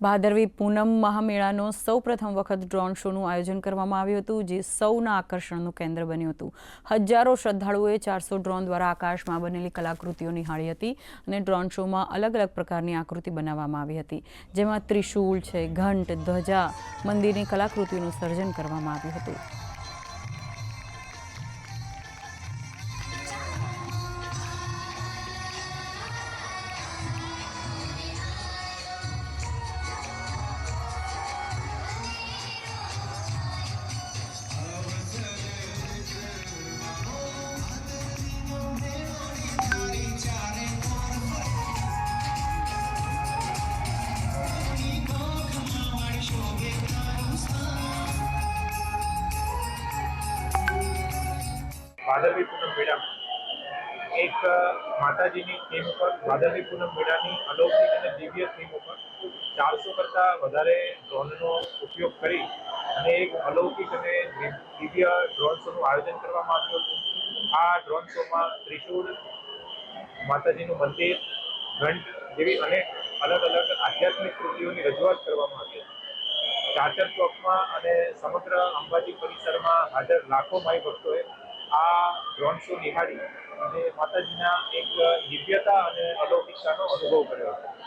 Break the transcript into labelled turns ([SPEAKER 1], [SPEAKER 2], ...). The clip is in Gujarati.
[SPEAKER 1] ભાદરવી પૂનમ મહામેળાનો સૌ પ્રથમ વખત ડ્રોન શોનું આયોજન કરવામાં આવ્યું હતું, જે સૌના આકર્ષણનું કેન્દ્ર બન્યું હતું. હજારો શ્રદ્ધાળુઓએ ચારસો ડ્રોન દ્વારા આકાશમાં બનેલી કલાકૃતિઓ નિહાળી હતી અને ડ્રોન શોમાં અલગ અલગ પ્રકારની આકૃતિ બનાવવામાં આવી હતી. જેમાં ત્રિશૂળ છે, ઘંટ, ધ્વજા મંદિરની કલાકૃતિઓનું સર્જન કરવામાં આવ્યું હતું.
[SPEAKER 2] ભાદરવી પૂનમ મેળામાં. એક માતાજીની થીમ ઉપર ભાદરવી પૂનમ મેળાની અલૌકિક અને દિવ્ય થીમ ઉપર ચારસો કરતાં વધારે ડ્રોનનો ઉપયોગ કરી અને એક અલૌકિક અને દિવ્ય ડ્રોન શોનું આયોજન કરવામાં આવ્યું હતું. આ ડ્રોન શોમાં ત્રિશૂળ, માતાજીનું મંદિર, ઘંટ જેવી અનેક અલગ અલગ આધ્યાત્મિક કૃતિઓની રજૂઆત કરવામાં આવી હતી. ચાચર ચોકમાં અને સમગ્ર અંબાજી પરિસરમાં હાજર લાખો માઈ ભક્તોએ આ ડ્રોન શો નિહાળી અને માતાજીના એક દિવ્યતા અને અલૌકિકતાનો અનુભવ કર્યો હતો.